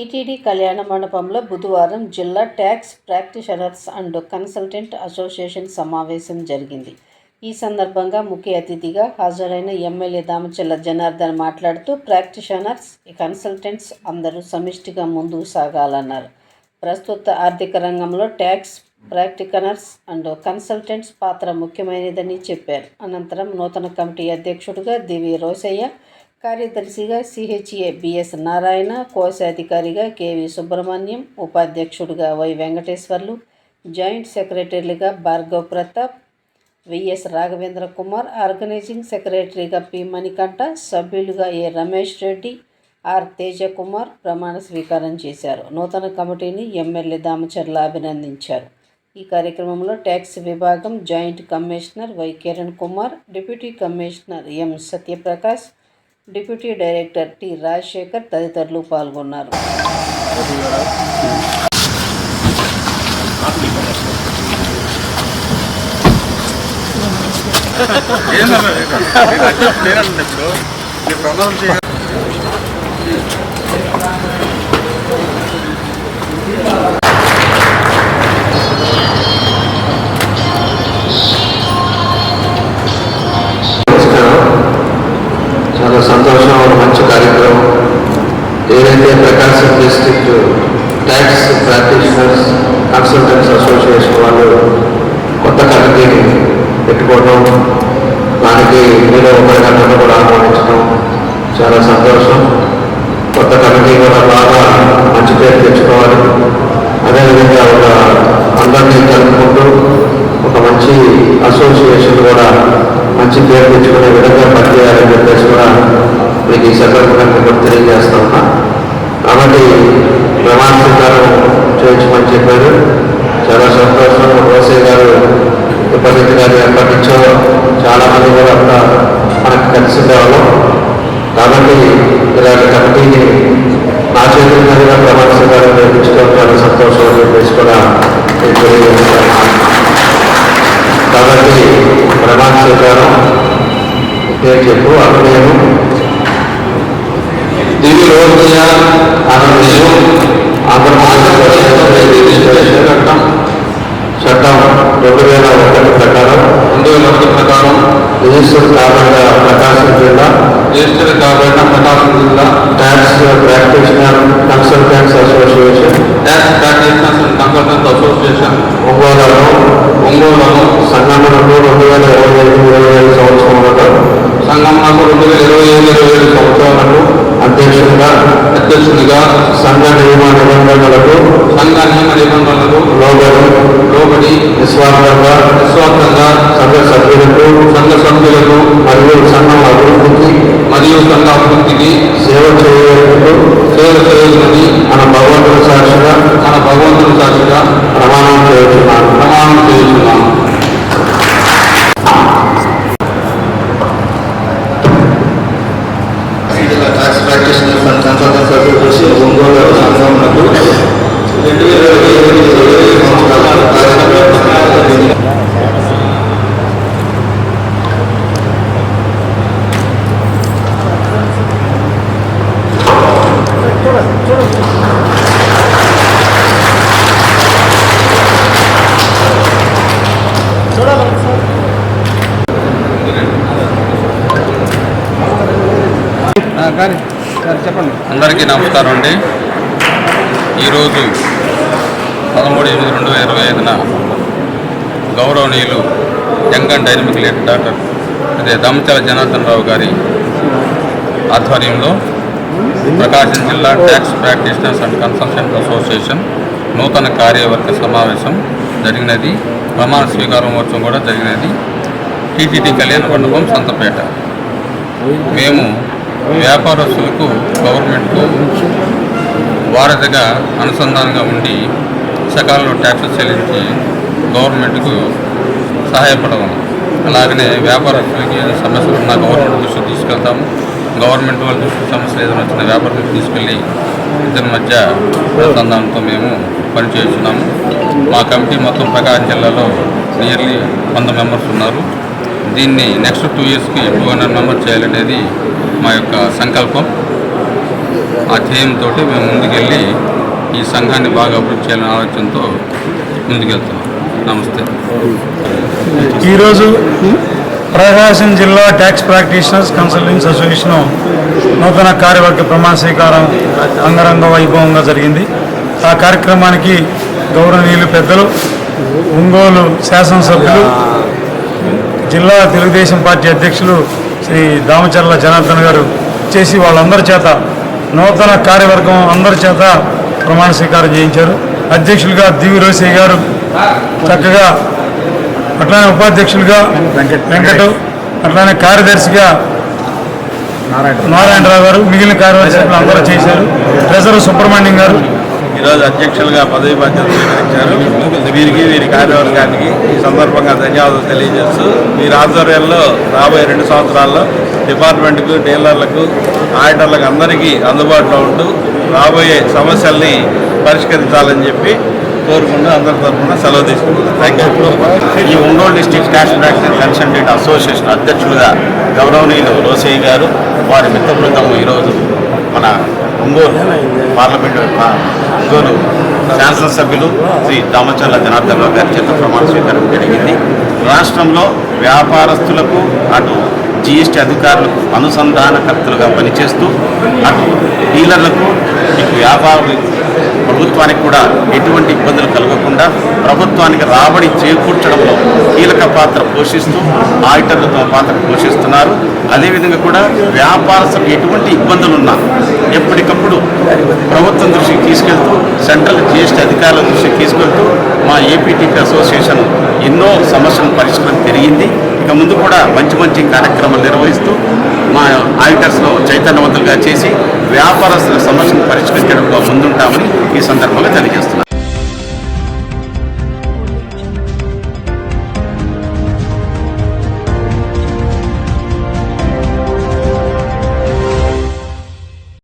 TTD కళ్యాణ మండపంలో బుధవారం జిల్లా tax practitioners and consultant association సమావేశం జరిగింది. ఈ సందర్భంగా ముఖ్య అతిథిగా హాజరైన ఎమ్మెల్యే దామచల్ల జనార్దన్ మాట్లాడుతూ ప్రాక్టీషనర్స్ కన్సల్టెంట్స్ అందరూ సమిష్టిగా ముందుకు సాగాలన్నారు. ప్రస్తుత ఆర్థిక రంగంలో ట్యాక్స్ ప్రాక్టికనర్స్ అండ్ కన్సల్టెంట్స్ పాత్ర ముఖ్యమైనదని చెప్పారు. అనంతరం నూతన కమిటీ అధ్యక్షుడిగా దివి రోసయ్య కార్యదర్శిగా సిహెచ్ఏ బిఎస్ నారాయణ కోశాధికారిగా కెవి సుబ్రహ్మణ్యం ఉపాధ్యక్షుడిగా వై వెంకటేశ్వర్లు జాయింట్ సెక్రటరీలుగా భార్గవ్ ప్రతాప్ విఎస్ రాఘవేంద్ర కుమార్ ఆర్గనైజింగ్ సెక్రటరీగా పి మణికంఠ సభ్యులుగా ఏ రమేష్ రెడ్డి ఆర్ తేజకుమార్ ప్రమాణ స్వీకారం చేశారు. నూతన కమిటీని ఎమ్మెల్యే దామచర్ల అభినందించారు. ఈ కార్యక్రమంలో ట్యాక్స్ విభాగం joint commissioner Y Kiran Kumar deputy commissioner M Satyaprakash deputy director T Rajasekhar తదితరులు పాల్గొన్నారు ఇప్పుడు మీ ప్రమాదం సంతోషం ఒక మంచి కార్యక్రమం. ఏదైతే Prakasam district tax practitioners consultants association వాళ్ళు కొత్త కమిటీని పెట్టుకోవడం దానికి మీలో ఒకరిగా నన్ను కూడా ఆహ్వానించడం చాలా సంతోషం. కొత్త కమిటీ కూడా బాగా మంచి పేరు తెచ్చుకోవాలి. అదేవిధంగా ఒక అందరినీ కలుపుకుంటూ ఒక మంచి అసోసియేషన్ కూడా మంచి పేరు తెచ్చుకునే విధంగా పనిచేయాలని చెప్పేసి కూడా మీకు ఈ సందర్భంగా మీకు తెలియజేస్తా ఉన్నా. కాబట్టి ప్రమాణ స్వీకారం చేయించమని చెప్పారు. చాలా సంతోషం. రోసే గారు ఉపస్థితి గారు ఎప్పటి నుంచో చాలా మంది కూడా అక్కడ మనకు కలిసి ఉండేవాళ్ళం. కాబట్టి ఇలాంటి కమిటీని కాబట్టి ప్రమాణ స్వీకారం. పేరు చెప్పు అభినయం దివి రోజుయ ఆనందం ఆంధ్రప్రదేశ్ చట్టం చట్టం రెండు ఒంగోలులో రెండు వేల ఇరవై ఐదు ఇరవై ఐదు సంవత్సరంలో సంగమనంలో రెండు వేల ఇరవై ఐదు ఇరవై ఐదు సంవత్సరాలకు అధ్యక్షుడిగా అధ్యక్షునిగా సంఘ నియమ నిబంధనలకు సంఘ నియమ నిబంధనలకు అందరికీ నమస్కారం అండి. ఈరోజు పదమూడు ఎనిమిది రెండు వేల ఇరవై ఐదున గౌరవనీయులు young and dynamic leader doctor అదే దమచల జనార్దన్ రావు గారి ఆధ్వర్యంలో ప్రకాశం జిల్లా tax practitioners and consultant association నూతన కార్యవర్గ సమావేశం జరిగినది. ప్రమాణ స్వీకారం మహోత్సవం కూడా జరిగినది. టీటీడీ కళ్యాణ మండపం సంతపేట. మేము వ్యాపారస్తులకు గవర్నమెంట్కు వారధిగా అనుసంధానంగా ఉండి సకాలంలో ట్యాక్సులు చెల్లించి గవర్నమెంట్కు సహాయపడము అలాగనే వ్యాపారస్తులకి సమస్యలు ఉన్నా గవర్నమెంట్ దృష్టి తీసుకెళ్తాము. గవర్నమెంట్ వాళ్ళ దృష్టికి సమస్యలు ఏదైనా వచ్చిన వ్యాపారులకు తీసుకెళ్ళి ఇద్దరి మధ్య అనుసంధానంతో మేము పనిచేస్తున్నాము మా కమిటీ మొత్తం ప్రకాశం జిల్లాలో నియర్లీ వంద మెంబర్స్ ఉన్నారు. దీన్ని నెక్స్ట్ టూ ఇయర్స్కి టూ హండ్రెడ్ మెంబర్స్ చేయాలనేది మా యొక్క సంకల్పం. ఆ ధ్యేయంతో మేము ముందుకెళ్ళి ఈ సంఘాన్ని బాగా అభివృద్ధి చేయాలనే ఆలోచనతో ముందుకెళ్తున్నాం. నమస్తే. ఈరోజు ప్రకాశం జిల్లా ట్యాక్స్ ప్రాక్టీషనర్స్ కన్సల్టెన్స్ అసోసియేషన్ నూతన కార్యవర్గ ప్రమాణ స్వీకారం అంగరంగ వైభవంగా జరిగింది. ఆ కార్యక్రమానికి గౌరవనీయులు పెద్దలు ఒంగోలు శాసనసభ్యులు జిల్లా తెలుగుదేశం పార్టీ అధ్యక్షులు శ్రీ దామచర్ల జనార్దన్ గారు చేసి వాళ్ళందరి చేత నూతన కార్యవర్గం అందరి చేత ప్రమాణ స్వీకారం చేయించారు. అధ్యక్షులుగా దివి రోసయ్య గారు చక్కగా అట్లానే ఉపాధ్యక్షులుగా వెంకట అట్లానే కార్యదర్శిగా నారాయణరావు. గారు మిగిలిన కార్యదర్శులు అందరూ చేశారు. ట్రెజరర్ సుబ్రహ్మణ్యం గారు. ఈరోజు అధ్యక్షులుగా పదవి బాధ్యతలు స్వీకరించారు. వీరికి వీరి కార్యవర్గానికి ఈ సందర్భంగా ధన్యవాదాలు తెలియజేస్తూ వీరి ఆధ్వర్యంలో రాబోయే రెండు సంవత్సరాల్లో డిపార్ట్మెంట్కు డీలర్లకు ఆడిటర్లకు అందరికీ అందుబాటులో ఉంటూ రాబోయే సమస్యల్ని పరిష్కరించాలని చెప్పి కోరుకుంటూ అందరి తరఫున సెలవు తీసుకుంటున్నాను థ్యాంక్ యూ ఈ Ongole district tax practice consultant association అధ్యక్షులుగా గౌరవనీయులు రోసయ్య గారు వారి మిత్ర బృందం ఈరోజు మన ఒంగోలు పార్లమెంటు ఒంగోలు శాసనసభ్యులు శ్రీ దామచర్ల జనార్దన్ రావు గారి చేత ప్రమాణ స్వీకారం జరిగింది. రాష్ట్రంలో వ్యాపారస్తులకు అటు జిఎస్టీ అధికారులకు అనుసంధానకర్తలుగా పనిచేస్తూ అటు డీలర్లకు ఇటు వ్యాపార ప్రభుత్వానికి కూడా ఎటువంటి ఇబ్బందులు కలగకుండా ప్రభుత్వానికి రాబడి చేకూర్చడంలో కీలక పాత్ర పోషిస్తూ ఆడిటర్లు తమ పాత్ర పోషిస్తున్నారు. అదేవిధంగా కూడా వ్యాపారస్తులకు ఎటువంటి ఇబ్బందులు ఉన్నా ఎప్పటికప్పుడు ప్రభుత్వం దృష్టికి తీసుకెళ్తూ సెంట్రల్ జిఎస్టీ అధికారుల దృష్టికి తీసుకెళ్తూ మా ఏపీటీపీ అసోసియేషన్ ఎన్నో సమస్యలను పరిష్కారం పెరిగింది. ఇక ముందు కూడా మంచి మంచి కార్యక్రమాలు నిర్వహిస్తూ మా ఆడిటర్స్లో చైతన్యవంతులుగా చేసి వ్యాపారస్తుల సమస్యను పరిష్కరించడంలో ముందుంటామని ఈ సందర్భంగా తెలియజేస్తున్నాను